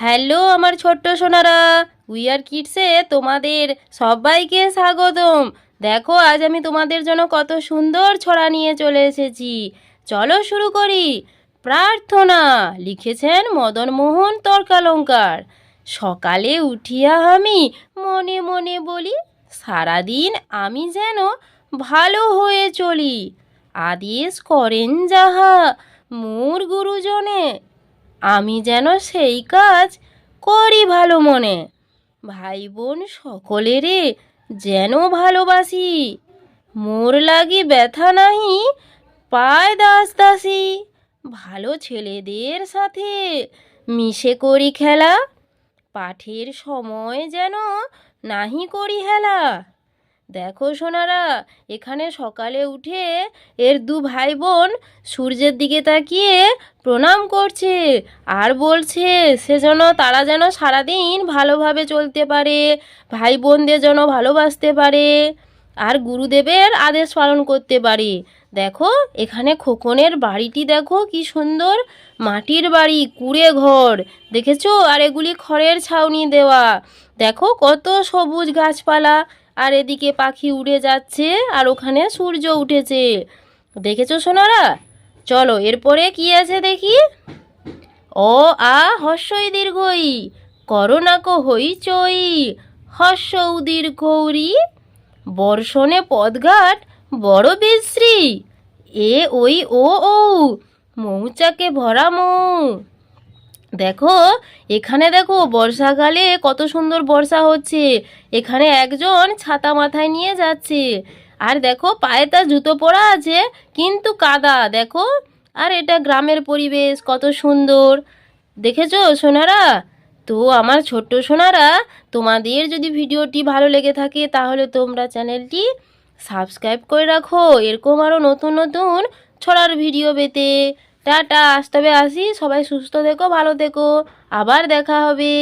Hello আমার ছোট্ট Sonara we are কিডসে তোমাদের সবাইকে স্বাগতম। দেখো, আজ আমি তোমাদের জন্য কত সুন্দর ছড়া নিয়ে চলে এসেছি। চলো শুরু করি। প্রার্থনা, লিখেছেন মদনমোহন তর্কালঙ্কার। সকালে উঠিয়া আমি মনে মনে বলি, সারাদিন আমি যেন ভালো হয়ে চলি। আদেশ করেন যাহা, মোর গুরুজনে আমি যেন সেই কাজ করি ভালো মনে। ভাই বোন সকলেরে যেন ভালোবাসি। মোর লাগি ব্যথা নাহি, পায় দাস দাসি ভালো ছেলেদের সাথে মিশে করি খেলা, পাঠের সময় যেন নাহি করি হেলা। দেখো সোনারা, এখানে সকালে উঠে এর দু ভাই বোন সূর্যের দিকে তাকিয়ে প্রণাম করছে আর বলছে, সে যেন, তারা যেন সারাদিন ভালোভাবে চলতে পারে ভাই বোনদের যেন ভালোবাসতে পারে আর গুরুদেবের আদেশ পালন করতে পারে। দেখো, এখানে খোকনের বাড়িটি দেখো, কি সুন্দর। মাটির বাড়ি, কুড়ে ঘর, দেখেছ? আর এগুলি খড়ের ছাউনি দেওয়া। দেখো, কত সবুজ গাছপালা। আর এদিকে পাখি উড়ে যাচ্ছে আর ওখানে সূর্য উঠেছে। দেখেছ সোনারা? চলো, এরপরে কি আছে দেখি? অ, আ হর্ষই দীর্ঘই করোনাক হইচই হর্ষ দীর্ঘৌরি, বর্ষণে পদঘাট, বড় বিশ্রী এ ওই ও ও মৌচাকে ভরা মৌ। দেখো, এখানে দেখো বর্ষাকালে কত সুন্দর বর্ষা হচ্ছে। এখানে একজন ছাতা মাথায় নিয়ে যাচ্ছে। আর দেখো, পায়ে তার জুতো পরা আছে, কিন্তু কাদা, দেখো। আর এটা গ্রামের পরিবেশ, কত সুন্দর। দেখেছ সোনারা? তো আমার ছোট্ট সোনারা, তোমাদের যদি ভিডিওটি ভালো লেগে থাকে, তাহলে তোমরা চ্যানেলটি সাবস্ক্রাইব করে রাখো। এরকম আরও নতুন নতুন ছড়ার ভিডিও পেতে। টাটা আজ তবে আসি। সবাই সুস্থ দেখো ভালো দেখো আবার দেখা হবে।